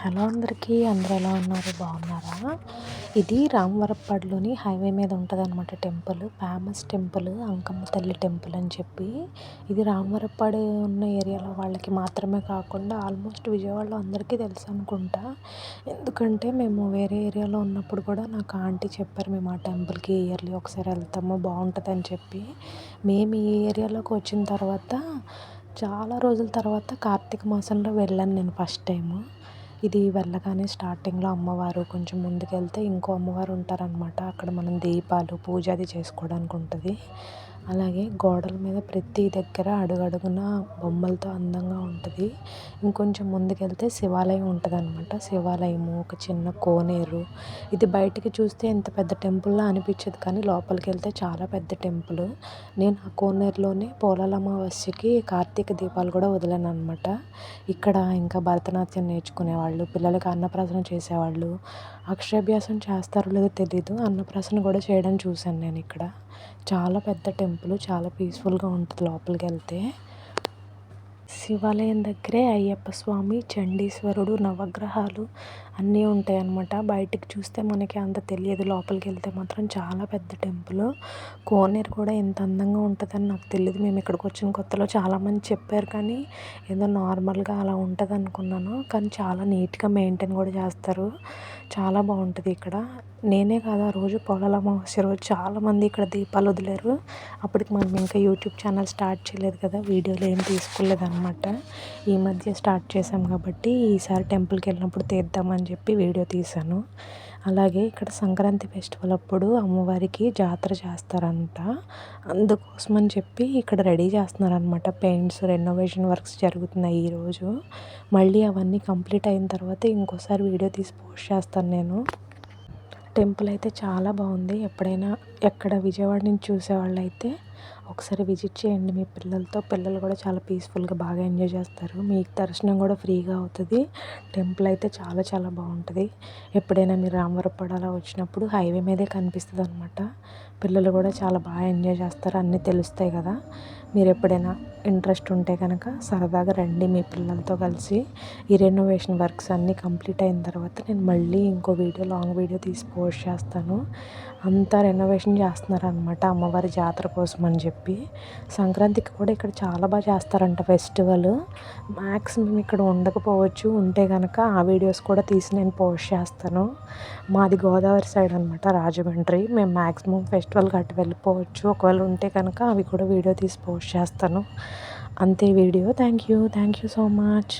Hello అందరికీ అందరూ ఎలా ఉన్నారు? బాగున్నారా? ఇది రామవరప్పాడులోని హైవే మీద ఉంటుందన్నమాట టెంపుల్. ఫేమస్ టెంపుల్ అంకమ్మ తల్లి టెంపుల్ అని చెప్పి. ఇది రామవరప్పాడు ఉన్న ఏరియాలో వాళ్ళకి మాత్రమే కాకుండా ఆల్మోస్ట్ విజయవాడలో అందరికీ తెలుసు అనుకుంటా. ఎందుకంటే మేము వేరే ఏరియాలో ఉన్నప్పుడు కూడా నాకు ఆంటీ చెప్పారు మేము ఆ టెంపుల్కి ఇయర్లీ ఒకసారి వెళ్తాము బాగుంటుంది అని చెప్పి. మేము ఈ ఏరియాలోకి వచ్చిన తర్వాత చాలా రోజుల తర్వాత కార్తీక మాసంలో వెళ్ళాను నేను ఫస్ట్ టైము. ఇది వెళ్ళగానే స్టార్టింగ్లో అమ్మవారు కొంచెం ముందుకెళ్తే ఇంకో అమ్మవారు ఉంటారనమాట అక్కడ మనం దీపాలు పూజ అది చేసుకోవడానికి ఉంటుంది. అలాగే గోడల మీద ప్రతి దగ్గర అడుగడుగున బొమ్మలతో అందంగా ఉంటుంది. ఇంకొంచెం ముందుకెళ్తే శివాలయం ఉంటుంది అనమాట శివాలయము ఒక చిన్న కోనేరు. ఇది బయటికి చూస్తే ఇంత పెద్ద టెంపుల్లా అనిపించదు కానీ లోపలికి వెళ్తే చాలా పెద్ద టెంపుల్. నేను ఆ కోనేరులోనే పోలాల అమావాస్యకి కార్తీక దీపాలు కూడా వదిలాను అనమాట ఇక్కడ ఇంకా భరతనాట్యం నేర్చుకునేవాళ్ళు పిల్లలకి అన్నప్రాసన చేసేవాళ్ళు. అక్షరాభ్యాసం చేస్తారో లేదో తెలీదు. అన్నప్రాసన కూడా చేయడం చూశాను నేను ఇక్కడ. చాలా పెద్ద టెంపుల్ చాలా పీస్ఫుల్గా ఉంటుంది లోపలికి వెళ్తే శివాలయం దగ్గరే అయ్యప్ప స్వామి చండీశ్వరుడు నవగ్రహాలు అన్నీ ఉంటాయి అన్నమాట బయటికి చూస్తే మనకి అంత తెలియదు. లోపలికి వెళ్తే మాత్రం చాలా పెద్ద టెంపుల్. కోనేరు కూడా ఎంత అందంగా ఉంటుందని నాకు తెలియదు మేము ఇక్కడికి వచ్చిన కొత్తలో చాలామంది చెప్పారు కానీ ఏదో నార్మల్గా అలా ఉంటుంది అనుకున్నాను కానీ చాలా నీట్గా మెయింటైన్ కూడా చేస్తారు. చాలా బాగుంటుంది ఇక్కడ. నేనే కాదు ఆ రోజు పొలాల అమావాస్య రోజు చాలామంది ఇక్కడ దీపాలు వదిలేరు. అప్పటికి మనం ఇంకా యూట్యూబ్ ఛానల్ స్టార్ట్ చేయలేదు కదా. వీడియోలు ఏం తీసుకోలేదు అనమాట ఈ మధ్య స్టార్ట్ చేసాం కాబట్టి ఈసారి టెంపుల్కి వెళ్ళినప్పుడు తీద్దామని చెప్పి వీడియో తీశాను. అలాగే ఇక్కడ సంక్రాంతి ఫెస్టివల్ అప్పుడు అమ్మవారికి జాతర చేస్తారంట. అందుకోసమని చెప్పి ఇక్కడ రెడీ చేస్తున్నారనమాట పెయింట్స్ రెనోవేషన్ వర్క్స్ జరుగుతున్నాయి ఈరోజు. మళ్ళీ అవన్నీ కంప్లీట్ అయిన తర్వాత ఇంకోసారి వీడియో తీసి పోస్ట్ చేస్తాను నేను. టెంపుల్ అయితే చాలా బాగుంది. ఎప్పుడైనా ఎక్కడ విజయవాడ నుంచి చూసేవాళ్ళు అయితే ఒకసారి విజిట్ చేయండి మీ పిల్లలతో. పిల్లలు కూడా చాలా పీస్ఫుల్గా బాగా ఎంజాయ్ చేస్తారు. మీకు దర్శనం కూడా ఫ్రీగా అవుతుంది. టెంపుల్ అయితే చాలా చాలా బాగుంటుంది. ఎప్పుడైనా మీరు రామవరపాడు అలా వచ్చినప్పుడు హైవే మీదే కనిపిస్తుంది అనమాట పిల్లలు కూడా చాలా బాగా ఎంజాయ్ చేస్తారు. అన్నీ తెలుస్తాయి కదా. మీరు ఎప్పుడైనా ఇంట్రెస్ట్ ఉంటే కనుక సరదాగా రండి మీ పిల్లలతో కలిసి. ఈ రెనోవేషన్ వర్క్స్ అన్నీ కంప్లీట్ అయిన తర్వాత నేను మళ్ళీ ఇంకో వీడియో లాంగ్ వీడియో తీసి పోస్ట్ చేస్తాను. అంతా రెనోవేషన్ చేస్తున్నారనమాట అమ్మవారి జాతర కోసం అని చెప్పి. సంక్రాంతికి కూడా ఇక్కడ చాలా బాగా చేస్తారంట ఫెస్టివల్ మ్యాక్సిమం ఇక్కడ ఉండకపోవచ్చు. ఉంటే కనుక ఆ వీడియోస్ కూడా తీసి నేను పోస్ట్ చేస్తాను. మాది గోదావరి సైడ్ అనమాట రాజమండ్రి. మేము మ్యాక్సిమం ఫెస్టివల్కి అటు వెళ్ళిపోవచ్చు. ఒకవేళ ఉంటే కనుక అవి కూడా వీడియో తీసి పోస్ట్ చేస్తాను. అంతే video. Thank you thank you so much